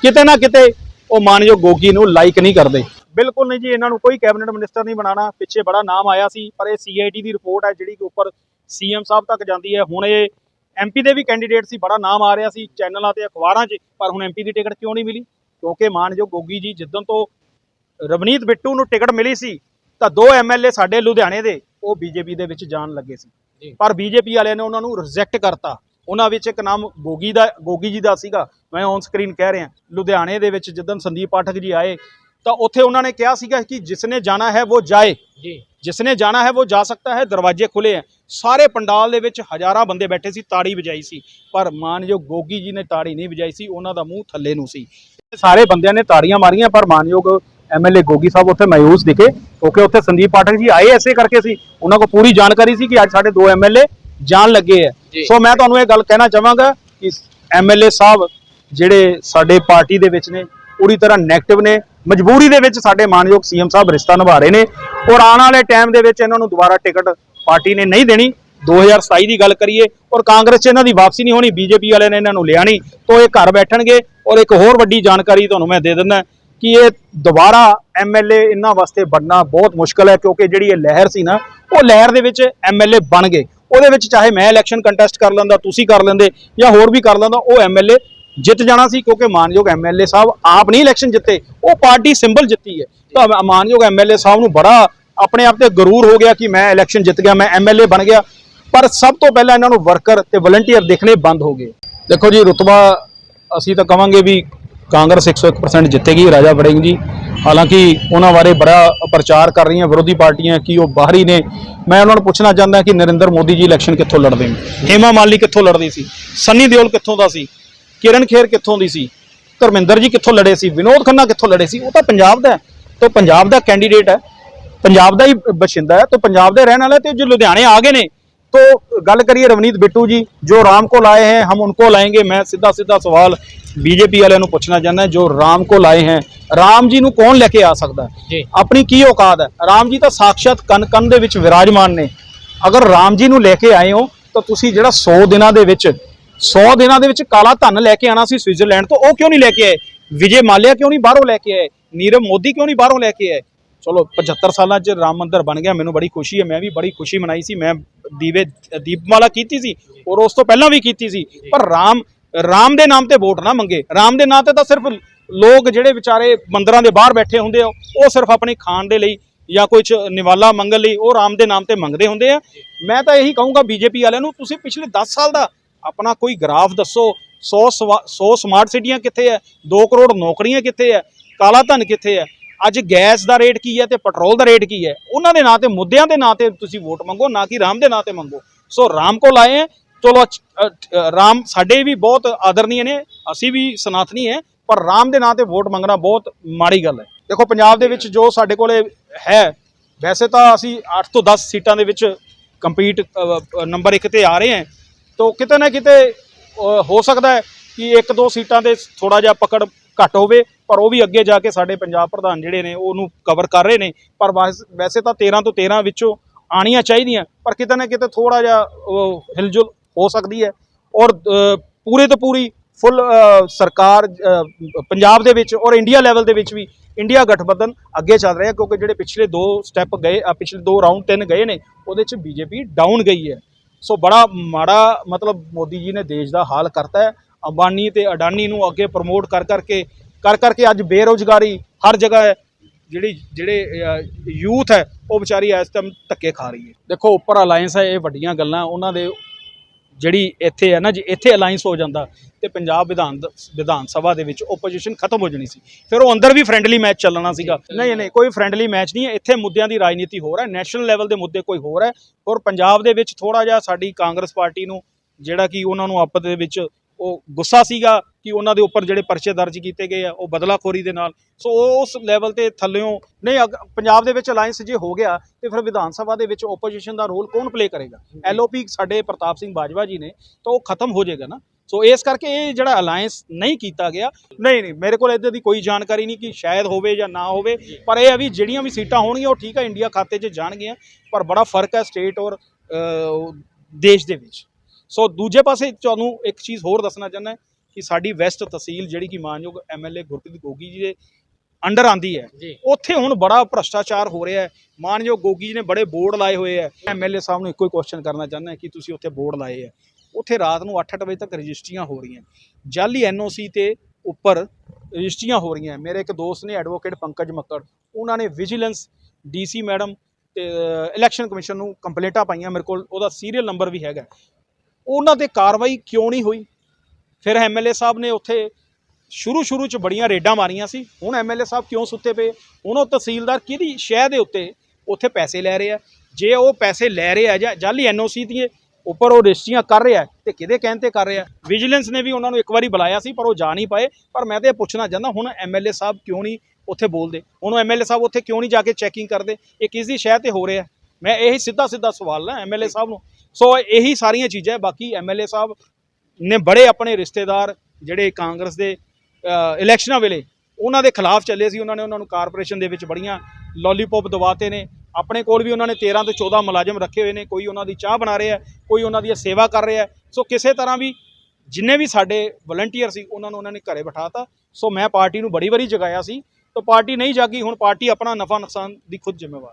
ਕਿਤੇ ਨਾ ਕਿਤੇ ਉਹ ਮਾਨਯੋਗ ਗੋਗੀ ਨੂੰ ਲਾਈਕ ਨਹੀਂ ਕਰਦੇ। ਬਿਲਕੁਲ ਨਹੀਂ ਜੀ ਇਹਨਾਂ ਨੂੰ ਕੋਈ ਕੈਬਨਿਟ ਮਿਨਿਸਟਰ ਨਹੀਂ ਬਣਾਉਣਾ। ਪਿੱਛੇ ਬੜਾ ਨਾਮ ਆਇਆ ਸੀ ਪਰ ਇਹ ਸੀਆਈਡੀ ਦੀ ਰਿਪੋਰਟ ਹੈ ਜਿਹੜੀ ਕਿ ਉੱਪਰ ਸੀਐਮ ਸਾਹਿਬ ਤੱਕ ਜਾਂਦੀ ਹੈ। ਹੁਣ ਇਹ ਐਮਪੀ ਦੇ ਵੀ ਕੈਂਡੀਡੇਟ ਸੀ ਬੜਾ ਨਾਮ ਆ ਰਿਹਾ ਸੀ ਚੈਨਲਾਂ ਤੇ ਅਖਬਾਰਾਂ 'ਚ ਪਰ ਹੁਣ ਐਮਪੀ ਦੀ ਟਿਕਟ ਕਿਉਂ ਨਹੀਂ ਮਿਲੀ? ਕਿਉਂਕਿ ਮਾਨਯੋਗ ਗੋਗੀ ਜੀ ਜਿੱਦਣ ਤੋਂ ਰਵਨੀਤ ਬਿੱਟੂ ਨੂੰ ਟਿਕਟ ਮਿਲੀ ਸੀ ਤਾਂ ਦੋ ਐਮਐਲਏ ਸਾਡੇ ਲੁਧਿਆਣੇ ਦੇ ਉਹ ਬੀਜੇਪੀ ਦੇ ਵਿੱਚ ਜਾਣ ਲੱਗੇ ਸੀ। ਪਰ ਬੀਜੇਪੀ ਵਾਲਿਆਂ ਨੇ ਉਹਨਾਂ ਨੂੰ ਰਿਜੈਕਟ ਕਰਤਾ। ਉਹਨਾਂ ਵਿੱਚ ਇੱਕ ਨਾਮ ਗੋਗੀ ਦਾ ਗੋਗੀ ਜੀ ਦਾ ਸੀਗਾ ਮੈਂ ਔਨ ਸਕਰੀਨ ਕਹਿ ਰਿਹਾ। ਲੁਧਿਆਣੇ ਦੇ ਵਿੱਚ ਜਦੋਂ ਸੰਦੀਪ ਪਾਠਕ ਜੀ ਆਏ ਤਾਂ ਉੱਥੇ ਉਹਨਾਂ ਨੇ ਕਿਹਾ ਸੀਗਾ ਕਿ ਜਿਸਨੇ ਜਾਣਾ ਹੈ ਉਹ ਜਾਏ। ਜੀ। ਜਿਸਨੇ ਜਾਣਾ ਹੈ ਉਹ ਜਾ ਸਕਤਾ ਹੈ ਦਰਵਾਜ਼ੇ ਖੁੱਲੇ ਹੈ। ਸਾਰੇ ਪੰਡਾਲ ਦੇ ਵਿੱਚ ਹਜ਼ਾਰਾਂ ਬੰਦੇ ਬੈਠੇ ਸੀ ਤਾੜੀ ਵਜਾਈ ਸੀ। ਪਰ ਮਾਨਯੋਗ ਗੋਗੀ ਜੀ ਨੇ ਤਾੜੀ ਨਹੀਂ ਵਜਾਈ ਸੀ ਉਹਨਾਂ ਦਾ ਮੂੰਹ ਥੱਲੇ ਨੂੰ ਸੀ। ਸਾਰੇ ਬੰਦਿਆਂ ਨੇ ਤਾੜੀਆਂ ਮਾਰੀਆਂ ਪਰ ਮਾਨਯੋਗ ਐਮਐਲਏ ਗੋਗੀ ਸਾਹਿਬ ਉੱਥੇ ਮਾਯੂਸ ਦਿਖੇ। ਕਿਉਂਕਿ ਉੱਥੇ ਸੰਦੀਪ ਪਾਠਕ ਜੀ ਆਏ ਐਸੇ ਕਰਕੇ ਸੀ। ਉਹਨਾਂ ਕੋਲ ਪੂਰੀ ਜਾਣਕਾਰੀ ਸੀ ਕਿ ਅੱਜ ਸਾਡੇ ਦੋ ਐਮਐਲਏ ਜਾਣ ਲੱਗੇ ਜੀ। ਸੋ ਮੈਂ ਤੁਹਾਨੂੰ ਇਹ ਗੱਲ ਕਹਿਣਾ ਚਾਹਾਂਗਾ ਕਿ ਐਮਐਲਏ ਸਾਹਿਬ ਜਿਹੜੇ ਸਾਡੇ ਪਾਰਟੀ ਦੇ ਵਿੱਚ ਨੇ ਪੂਰੀ ਤਰ੍ਹਾਂ ਨੈਗੇਟਿਵ ਨੇ ਮਜਬੂਰੀ ਦੇ ਵਿੱਚ ਸਾਡੇ ਮਾਨਯੋਗ ਸੀਐਮ ਸਾਹਿਬ ਰਿਸ਼ਤਾ ਨਿਭਾ ਰਹੇ ਨੇ ਔਰ ਆਉਣ ਵਾਲੇ ਟਾਈਮ ਦੇ ਵਿੱਚ ਇਹਨਾਂ ਨੂੰ ਦੁਬਾਰਾ ਟਿਕਟ ਪਾਰਟੀ ਨੇ ਨਹੀਂ ਦੇਣੀ। 2027 ਦੀ ਗੱਲ ਕਰੀਏ ਔਰ ਕਾਂਗਰਸ 'ਚ ਇਹਨਾਂ ਦੀ ਵਾਪਸੀ ਨਹੀਂ ਹੋਣੀ ਬੀਜੇਪੀ ਵਾਲਿਆਂ ਨੇ ਇਹਨਾਂ ਨੂੰ ਲਿਆ ਨਹੀਂ ਤੋਂ ਇਹ ਘਰ ਬੈਠਣਗੇ ਔਰ ਇੱਕ ਹੋਰ ਵੱਡੀ ਜਾਣਕਾਰੀ ਤੁਹਾਨੂੰ ਮੈਂ ਦੇ ਦਿੰਦਾ ਕਿ ਇਹ ਦੁਬਾਰਾ ਐਮਐਲਏ ਇਹਨਾਂ ਵਾਸਤੇ ਬਣਨਾ ਬਹੁਤ ਮੁਸ਼ਕਲ ਹੈ ਕਿਉਂਕਿ ਜਿਹੜੀ ਇਹ ਲਹਿਰ ਸੀ ਨਾ ਉਹ ਲਹਿਰ ਦੇ ਵਿੱਚ ਐਮਐਲਏ ਬਣ ਗਏ। ਉਹਦੇ ਵਿੱਚ ਚਾਹੇ ਮੈਂ ਇਲੈਕਸ਼ਨ ਕੰਟੈਸਟ ਕਰ ਲੈਂਦਾ, ਤੁਸੀਂ ਕਰ ਲੈਂਦੇ ਜਾਂ ਹੋਰ ਵੀ ਕਰ ਲੈਂਦਾ, ਉਹ ਐਮਐਲਏ ਜਿੱਤ ਜਾਣਾ ਸੀ ਕਿਉਂਕਿ ਮਾਨਯੋਗ ਐਮਐਲਏ ਸਾਹਿਬ ਆਪ ਨਹੀਂ ਇਲੈਕਸ਼ਨ ਜਿੱਤੇ, ਉਹ ਪਾਰਟੀ ਸਿੰਬਲ ਜਿੱਤੀ ਹੈ। ਤਾਂ ਮਾਨਯੋਗ ਐਮਐਲਏ ਸਾਹਿਬ ਨੂੰ ਬੜਾ ਆਪਣੇ ਆਪ ਤੇ ਗਰੂਰ ਹੋ ਗਿਆ ਕਿ ਮੈਂ ਇਲੈਕਸ਼ਨ ਜਿੱਤ ਗਿਆ, ਮੈਂ ਐਮਐਲਏ ਬਣ ਗਿਆ। ਪਰ ਸਭ ਤੋਂ ਪਹਿਲਾਂ ਇਹਨਾਂ ਨੂੰ ਵਰਕਰ ਤੇ ਵਲੰਟੀਅਰ ਦੇਖਣੇ ਬੰਦ ਹੋ ਗਏ। ਦੇਖੋ ਜੀ, ਰੁਤਬਾ, ਅਸੀਂ ਤਾਂ ਕਵਾਂਗੇ ਵੀ ਕਾਂਗਰਸ 101% ਜਿੱਤੇਗੀ ਰਾਜਾ ਵੜਿੰਗ ਜੀ ਹਾਲਾਂਕਿ ਉਹਨਾਂ ਬਾਰੇ ਬੜਾ ਪ੍ਰਚਾਰ ਕਰ ਰਹੀਆਂ ਵਿਰੋਧੀ ਪਾਰਟੀਆਂ ਕਿ ਉਹ ਬਾਹਰੀ ਨੇ ਮੈਂ ਉਹਨਾਂ ਨੂੰ ਪੁੱਛਣਾ ਚਾਹੁੰਦਾ ਕਿ ਨਰਿੰਦਰ ਮੋਦੀ ਜੀ ਇਲੈਕਸ਼ਨ ਕਿੱਥੋਂ ਲੜਦੇ ਨੇ ਹੇਮਾ ਮਾਲੀ ਕਿੱਥੋਂ ਲੜਦੀ ਸੀ ਸੰਨੀ ਦਿਓਲ ਕਿੱਥੋਂ ਦਾ ਸੀ ਕਿਰਨ ਖੇਰ ਕਿੱਥੋਂ ਦੀ ਸੀ ਧਰਮਿੰਦਰ ਜੀ ਕਿੱਥੋਂ ਲੜੇ ਸੀ ਵਿਨੋਦ ਖੰਨਾ ਕਿੱਥੋਂ ਲੜੇ ਸੀ ਉਹ ਤਾਂ ਪੰਜਾਬ ਦਾ ਹੈ ਤੇ ਪੰਜਾਬ ਦਾ ਕੈਂਡੀਡੇਟ ਹੈ ਪੰਜਾਬ ਦਾ ਹੀ ਬਸ਼ਿੰਦਾ ਹੈ ਤੇ ਪੰਜਾਬ ਦੇ ਰਹਿਣ ਵਾਲਾ ਹੈ ਤੇ ਜੋ ਲੁਧਿਆਣੇ ਆ ਗਏ ਨੇ तो गल करिए रवनीत बिट्टू जी जो राम को लाए हैं हम उनको लाएंगे मैं सीधा सीधा सवाल ਬੀਜੇਪੀ ਵਾਲਿਆਂ ਨੂੰ ਪੁੱਛਣਾ ਚਾਹੁੰਦਾ ਜੋ ਰਾਮ ਕੋ ਲਾਏ ਹੈ ਰਾਮ ਜੀ ਨੂੰ ਕੌਣ ਲੈ ਕੇ ਆ ਸਕਦਾ? ਆਪਣੀ ਕੀ ਔਕਾਤ ਹੈ? ਰਾਮ ਜੀ ਤਾਂ ਸਾਖਸ਼ਾਤ ਕਨ ਕਨ ਦੇ ਵਿੱਚ ਵਿਰਾਜਮਾਨ ਨੇ। ਅਗਰ ਰਾਮ ਜੀ ਨੂੰ ਲੈ ਕੇ ਆਏ ਹੋ ਤਾਂ ਤੁਸੀਂ ਜਿਹੜਾ 100 ਦਿਨਾਂ ਦੇ ਵਿੱਚ 100 ਦਿਨਾਂ ਦੇ ਵਿੱਚ ਕਾਲਾ ਧਨ ਲੈ ਕੇ ਆਣਾ ਸੀ ਸਵਿਟਜ਼ਰਲੈਂਡ ਤੋਂ ਉਹ ਕਿਉਂ ਨਹੀਂ ਲੈ ਕੇ ਆਏ? ਵਿਜੇ ਮਾਲਿਆ ਕਿਉਂ ਨਹੀਂ ਬਾਹਰੋਂ ਲੈ ਕੇ ਆਏ? ਨੀਰਵ ਮੋਦੀ ਕਿਉਂ ਨਹੀਂ ਬਾਹਰੋਂ ਲੈ ਕੇ ਆਏ? ਚਲੋ 75 ਸਾਲਾਂ 'ਚ ਰਾਮ ਮੰਦਰ ਬਣ ਗਿਆ ਮੈਨੂੰ ਬੜੀ ਖੁਸ਼ੀ ਹੈ ਮੈਂ ਵੀ ਬੜੀ ਖੁਸ਼ੀ ਮਨਾਈ ਸੀ ਮੈਂ ਦੀਵੇ ਦੀਪਮਾਲਾ ਕੀਤੀ ਸੀ ਔਰ ਉਸ ਤੋਂ ਪਹਿਲਾਂ ਵੀ ਕੀਤੀ ਸੀ। ਪਰ ਰਾਮ ਰਾਮ ਦੇ ਨਾਮ ਤੇ ਵੋਟ ਨਾ ਮੰਗੇ। ਰਾਮ ਦੇ ਨਾਂ ਤੇ ਤਾਂ ਸਿਰਫ ਲੋਕ ਜਿਹੜੇ ਵਿਚਾਰੇ ਮੰਦਰਾਂ ਦੇ ਬਾਹਰ ਬੈਠੇ ਹੁੰਦੇ ਆ, ਉਹ ਸਿਰਫ ਆਪਣੇ ਖਾਣ ਦੇ ਲਈ ਜਾਂ ਕੁਝ ਨਿਵਾਲਾ ਮੰਗਣ ਲਈ ਉਹ ਰਾਮ ਦੇ ਨਾਮ ਤੇ ਮੰਗਦੇ ਹੁੰਦੇ ਆ। ਮੈਂ ਤਾਂ ਇਹੀ ਕਹੂੰਗਾ ਬੀਜੇਪੀ ਵਾਲਿਆਂ ਨੂੰ, ਤੁਸੀਂ ਪਿਛਲੇ 10 ਸਾਲ ਦਾ ਆਪਣਾ ਕੋਈ ਗ੍ਰਾਫ ਦੱਸੋ 100 ਸਵਾ- 100 ਸਮਾਰਟ ਸਿਟੀਆਂ ਕਿੱਥੇ ਹੈ 2 ਕਰੋੜ ਨੌਕਰੀਆਂ ਕਿੱਥੇ ਹੈ ਕਾਲਾ ਧਨ ਕਿੱਥੇ ਹੈ ਅੱਜ ਗੈਸ ਦਾ ਰੇਟ ਕੀ ਹੈ ਤੇ ਪੈਟਰੋਲ ਦਾ ਰੇਟ ਕੀ ਹੈ ਉਹਨਾਂ ਦੇ ਨਾਂ ਤੇ, ਮੁੱਦਿਆਂ ਦੇ ਨਾਂ ਤੇ ਤੁਸੀਂ ਵੋਟ ਮੰਗੋ, ਨਾ ਕਿ ਰਾਮ ਦੇ ਨਾਂ ਤੇ ਮੰਗੋ। ਸੋ ਰਾਮ ਕੋਲ ਆਏ ਹੈ ਚਲੋ ਰਾਮ ਸਾਡੇ ਵੀ ਬਹੁਤ ਆਦਰਨੀय ਨੇ, ਅਸੀਂ ਵੀ ਸਨਾਤਨੀ ਹੈ, ਪਰ ਰਾਮ ਦੇ ਨਾਂ ਤੇ ਵੋਟ ਮੰਗਣਾ ਬਹੁਤ ਮਾੜੀ ਗੱਲ ਹੈ। ਦੇਖੋ, ਪੰਜਾਬ ਦੇ ਵਿੱਚ ਜੋ ਸਾਡੇ ਕੋਲੇ ਹੈ, ਵੈਸੇ ਤਾਂ ਅਸੀਂ 8 ਤੋਂ 10 ਸੀਟਾਂ ਦੇ ਵਿੱਚ ਕੰਪੀਟ ਨੰਬਰ 1 ਤੇ ਆ ਰਹੇ ਹਾਂ। ਤਾਂ ਕਿਤੇ ਨਾ ਕਿਤੇ ਹੋ ਸਕਦਾ ਹੈ ਕਿ ਇੱਕ ਦੋ ਸੀਟਾਂ ਦੇ ਥੋੜਾ ਜਿਹਾ ਪਕੜ ਘੱਟ ਹੋਵੇ, ਪਰ ਉਹ ਵੀ ਅੱਗੇ ਜਾ ਕੇ ਸਾਡੇ ਪੰਜਾਬ ਪ੍ਰਧਾਨ ਜਿਹੜੇ ਨੇ, ਉਹਨੂੰ ਕਵਰ ਕਰ ਰਹੇ ਨੇ। ਪਰ ਵੈਸ- ਵੈਸੇ ਤਾਂ 13 ਤੋਂ 13 ਵਿੱਚੋਂ ਆਣੀਆਂ ਚਾਹੀਦੀਆਂ, ਪਰ ਕਿਤੇ ਨਾ ਕਿਤੇ ਥੋੜਾ ਜਿਹਾ ਉਹ ਹਿਲਜੁਲ ਹੋ ਸਕਦੀ ਹੈ ਔਰ ਪੂਰੇ ਤੋਂ ਪੂਰੀ ਫੁੱਲ ਸਰਕਾਰ ਪੰਜਾਬ ਦੇ ਵਿੱਚ ਔਰ ਇੰਡੀਆ ਲੈਵਲ ਦੇ ਵਿੱਚ ਵੀ ਇੰਡੀਆ ਗਠਬੰਧਨ ਅੱਗੇ ਚੱਲ ਰਿਹਾ ਕਿਉਂਕਿ ਜਿਹੜੇ ਪਿਛਲੇ ਦੋ ਸਟੈਪ ਗਏ ਪਿਛਲੇ ਦੋ ਰਾਊਂਡ ਤਿੰਨ ਗਏ ਨੇ, ਉਹਦੇ 'ਚ ਬੀਜੇਪੀ ਡਾਊਨ ਗਈ ਹੈ। ਸੋ ਬੜਾ ਮਾੜਾ ਮਤਲਬ ਮੋਦੀ ਜੀ ਨੇ ਦੇਸ਼ ਦਾ ਹਾਲ ਕਰਤਾ ਹੈ। ਅੰਬਾਨੀ ਤੇ ਅਡਾਨੀ ਨੂੰ ਅੱਗੇ ਪ੍ਰਮੋਟ ਕਰ ਕਰਕੇ ਕਰ ਕਰਕੇ ਅੱਜ ਬੇਰੋਜ਼ਗਾਰੀ ਹਰ ਜਗ੍ਹਾ ਹੈ। ਜਿਹੜੀ, ਜਿਹੜੇ ਯੂਥ ਹੈ, ਉਹ ਵਿਚਾਰੀ ਇਸ ਟਾਈਮ ਧੱਕੇ ਖਾ ਰਹੀ ਹੈ। ਦੇਖੋ, ਉੱਪਰ ਅਲਾਈਅੰਸ ਹੈ, ਇਹ ਵੱਡੀਆਂ ਗੱਲਾਂ, ਉਹਨਾਂ ਦੇ ਜਿਹੜੀ ਇੱਥੇ ਹੈ ਨਾ ਜੇ ਇੱਥੇ ਅਲਾਈਅੰਸ ਹੋ ਜਾਂਦਾ ਤੇ ਪੰਜਾਬ ਵਿਧਾਨ ਵਿਧਾਨ ਸਭਾ ਦੇ ਵਿੱਚ ਓਪੋਜੀਸ਼ਨ ਖਤਮ ਹੋ ਜਾਣੀ ਸੀ। ਫਿਰ ਉਹ ਅੰਦਰ ਵੀ ਫ੍ਰੈਂਡਲੀ ਮੈਚ ਚੱਲਣਾ ਸੀਗਾ। ਨਹੀਂ ਨਹੀਂ ਕੋਈ ਫ੍ਰੈਂਡਲੀ ਮੈਚ ਨਹੀਂ ਹੈ। ਇੱਥੇ ਮੁੱਦਿਆਂ ਦੀ ਰਾਜਨੀਤੀ ਹੋਰ ਹੈ। ਨੈਸ਼ਨਲ ਲੈਵਲ ਦੇ ਮੁੱਦੇ ਕੋਈ ਹੋਰ ਹੈ। ਔਰ ਪੰਜਾਬ ਦੇ ਵਿੱਚ ਥੋੜਾ ਜਿਹਾ ਸਾਡੀ ਕਾਂਗਰਸ ਪਾਰਟੀ ਨੂੰ ਜਿਹੜਾ ਕਿ ਉਹਨਾਂ ਨੂੰ ਆਪਸ ਦੇ ਵਿੱਚ ਉਹ ਗੁੱਸਾ ਸੀਗਾ ਕਿ ਉਹਨਾਂ ਦੇ ਉੱਪਰ ਜਿਹੜੇ ਪਰਚੇ ਦਰਜ ਕੀਤੇ ਗਏ ਆ, ਉਹ ਬਦਲਾਖੋਰੀ ਦੇ ਨਾਲ। ਸੋ ਉਸ ਲੈਵਲ ਤੇ ਥੱਲਿਓਂ, ਨਹੀਂ, ਅਗ- ਪੰਜਾਬ ਦੇ ਵਿੱਚ ਅਲਾਈਅੰਸ ਜੇ ਹੋ ਗਿਆ, ਤੇ ਫਿਰ ਵਿਧਾਨ ਸਭਾ ਦੇ ਵਿੱਚ ਓਪੋਜੀਸ਼ਨ ਦਾ ਰੋਲ ਕੌਣ ਪਲੇ ਕਰੇਗਾ? ਐਲਓਪੀ ਸਾਡੇ ਪ੍ਰਤਾਪ ਸਿੰਘ ਬਾਜਵਾ ਜੀ ਨੇ, ਤਾਂ ਉਹ ਖਤਮ ਹੋ ਜਾਏਗਾ ਨਾ। ਸੋ ਇਸ ਕਰਕੇ ਇਹ ਜਿਹੜਾ ਅਲਾਈਅੰਸ ਨਹੀਂ ਕੀਤਾ ਗਿਆ, ਨਹੀਂ ਨਹੀਂ, ਮੇਰੇ ਕੋਲ ਇੱਦਾਂ ਦੀ ਕੋਈ ਜਾਣਕਾਰੀ ਨਹੀਂ ਕਿ ਸ਼ਾਇਦ ਹੋਵੇ ਜਾਂ ਨਾ ਹੋਵੇ, ਪਰ ਇਹ ਹੈ ਵੀ ਜਿਹੜੀਆਂ ਵੀ ਸੀਟਾਂ ਹੋਣਗੀਆਂ, ਉਹ ਠੀਕ ਆ ਇੰਡੀਆ ਖਾਤੇ 'ਚ ਜਾਣਗੀਆਂ, ਪਰ ਬੜਾ ਫ਼ਰਕ ਹੈ ਸਟੇਟ ਔਰ ਦੇਸ਼ ਦੇ ਵਿੱਚ। ਸੋ ਦੂਜੇ ਪਾਸੇ ਤੁਹਾਨੂੰ ਇੱਕ ਚੀਜ਼ ਹੋਰ ਦੱਸਣਾ ਚਾਹੁੰਦਾ ਕਿ ਸਾਡੀ ਵੈਸਟ ਤਹਿਸੀਲ ਜਿਹੜੀ ਕਿ ਮਾਨਯੋਗ ਐਮਐਲਏ ਗੁਰਪ੍ਰੀਤ ਗੋਗੀ ਜੀ ਦੇ ਅੰਡਰ ਆਂਦੀ ਹੈ। ਉੱਥੇ ਹੁਣ ਬੜਾ ਭ੍ਰਸ਼ਟਾਚਾਰ ਹੋ ਰਿਹਾ ਹੈ। ਮਾਨਯੋਗ ਗੋਗੀ ਜੀ ਨੇ ਬੜੇ ਬੋਰਡ ਲਾਏ ਹੋਏ ਆ ਐਮਐਲਏ ਸਾਹਿਬ ਨੂੰ ਇੱਕੋ ਹੀ ਕੁਐਸਚਨ ਕਰਨਾ ਚਾਹੁੰਦਾ ਕਿ ਤੁਸੀਂ ਉੱਥੇ ਬੋਰਡ ਲਾਏ ਆ ਉੱਥੇ ਰਾਤ ਨੂੰ 8-8 ਵਜੇ ਤੱਕ ਰਜਿਸਟਰੀਆਂ ਹੋ ਰਹੀਆਂ ਜਾਲੀ ਐਨਓਸੀ ਤੇ ਉੱਪਰ ਰਜਿਸਟਰੀਆਂ ਹੋ ਰਹੀਆਂ ਮੇਰੇ ਇੱਕ ਦੋਸਤ ਨੇ ਐਡਵੋਕੇਟ ਪੰਕਜ ਮੱਕੜ ਉਹਨਾਂ ਨੇ ਵਿਜੀਲੈਂਸ ਡੀਸੀ ਮੈਡਮ ਤੇ ਇਲੈਕਸ਼ਨ ਕਮਿਸ਼ਨ ਨੂੰ ਕੰਪਲੇਂਟਾਂ ਪਾਈਆਂ। ਮੇਰੇ ਕੋਲ ਉਹਦਾ ਸੀਰੀਅਲ ਨੰਬਰ ਵੀ ਹੈਗਾ ਉਹਨਾਂ ਤੇ ਕਾਰਵਾਈ ਕਿਉਂ ਨਹੀਂ ਹੋਈ? ਫਿਰ ਐਮਐਲਏ ਸਾਹਿਬ ਨੇ ਉੱਥੇ ਸ਼ੁਰੂ ਸ਼ੁਰੂ ਚ ਬੜੀਆਂ ਰੇਡਾਂ ਮਾਰੀਆਂ ਸੀ। ਹੁਣ ਐਮਐਲਏ ਸਾਹਿਬ ਕਿਉਂ ਸੁੱਤੇ ਪਏ? ਹੁਣ ਉਹ ਤਹਿਸੀਲਦਾਰ ਕਿਹਦੀ ਸ਼ਹਿ ਦੇ ਉੱਤੇ ਉੱਥੇ ਪੈਸੇ ਲੈ ਰਹੇ। ਆ ਜੇ ਉਹ ਪੈਸੇ ਲੈ ਰਹੇ ਆ ਜਾਂ ਜਾਲੀ ਐਨਓਸੀ ਦੀ ਉੱਪਰ ਉਹ ਰਜਿਸਟਰੀਆਂ ਕਰ ਰਿਹਾ ਤੇ ਕਿਹਦੇ ਕਹਿਣ ਤੇ ਕਰ ਰਿਹਾ? ਵਿਜੀਲੈਂਸ ਨੇ ਵੀ ਉਹਨਾਂ ਨੂੰ ਇੱਕ ਵਾਰੀ ਬੁਲਾਇਆ ਸੀ, ਪਰ ਉਹ ਜਾ ਨਹੀਂ ਪਾਏ। ਪਰ ਮੈਂ ਤੇ ਇਹ ਪੁੱਛਣਾ ਚਾਹੁੰਦਾ, ਹੁਣ ਐਮਐਲਏ ਸਾਹਿਬ ਕਿਉਂ ਨਹੀਂ ਉੱਥੇ ਬੋਲਦੇ? ਹੁਣ ਐਮਐਲਏ ਸਾਹਿਬ ਉੱਥੇ ਕਿਉਂ ਨਹੀਂ ਜਾ ਕੇ ਚੈਕਿੰਗ ਕਰਦੇ? ਇਹ ਕਿਸ ਦੀ ਸ਼ਹਿ ਤੇ ਹੋ ਰਿਹਾ? ਮੈਂ ਇਹੀ ਸਿੱਧਾ ਸਿੱਧਾ ਸਵਾਲ ਨਾ ਐਮਐਲਏ ਸਾਹਿਬ ਨੂੰ। ਸੋ ਇਹੀ ਸਾਰੀਆਂ ਚੀਜ਼ਾਂ ਹੈ। ਬਾਕੀ ਐਮਐਲਏ ਸਾਹਿਬ ਨੇ ਬੜੇ ਆਪਣੇ ਰਿਸ਼ਤੇਦਾਰ ਜਿਹੜੇ ਕਾਂਗਰਸ ਦੇ ਇਲੈਕਸ਼ਨਾਂ ਵੇਲੇ ਉਹਨਾਂ ਦੇ ਖਿਲਾਫ ਚੱਲੇ ਸੀ ਉਹਨਾਂ ਨੇ ਉਹਨਾਂ ਨੂੰ ਕਾਰਪੋਰੇਸ਼ਨ ਦੇ ਵਿੱਚ ਬੜੀਆਂ ਲੋਲੀਪੌਪ ਦਵਾਤੇ ਨੇ। ਆਪਣੇ ਕੋਲ ਵੀ ਉਹਨਾਂ ਨੇ 13 ਤੋਂ 14 ਮੁਲਾਜ਼ਮ ਰੱਖੇ ਹੋਏ ਨੇ ਕੋਈ ਉਹਨਾਂ ਦੀ ਚਾਹ ਬਣਾ ਰਿਹਾ ਹੈ, ਕੋਈ ਉਹਨਾਂ ਦੀ ਸੇਵਾ ਕਰ ਰਿਹਾ। ਸੋ ਕਿਸੇ ਤਰ੍ਹਾਂ ਵੀ ਜਿੰਨੇ ਵੀ ਸਾਡੇ ਵਲੰਟੀਅਰ ਸੀ ਉਹਨਾਂ ਨੂੰ ਉਹਨਾਂ ਨੇ ਘਰੇ ਬਿਠਾਤਾ। ਸੋ ਮੈਂ ਪਾਰਟੀ ਨੂੰ ਬੜੀ ਵਾਰੀ ਜਗਾਇਆ ਸੀ। ਤਾਂ ਪਾਰਟੀ ਨਹੀਂ ਜਾਗੀ ਹੁਣ ਪਾਰਟੀ ਆਪਣਾ ਨਫਾ ਨੁਕਸਾਨ ਦੀ ਖੁਦ ਜ਼ਿੰਮੇਵਾਰ।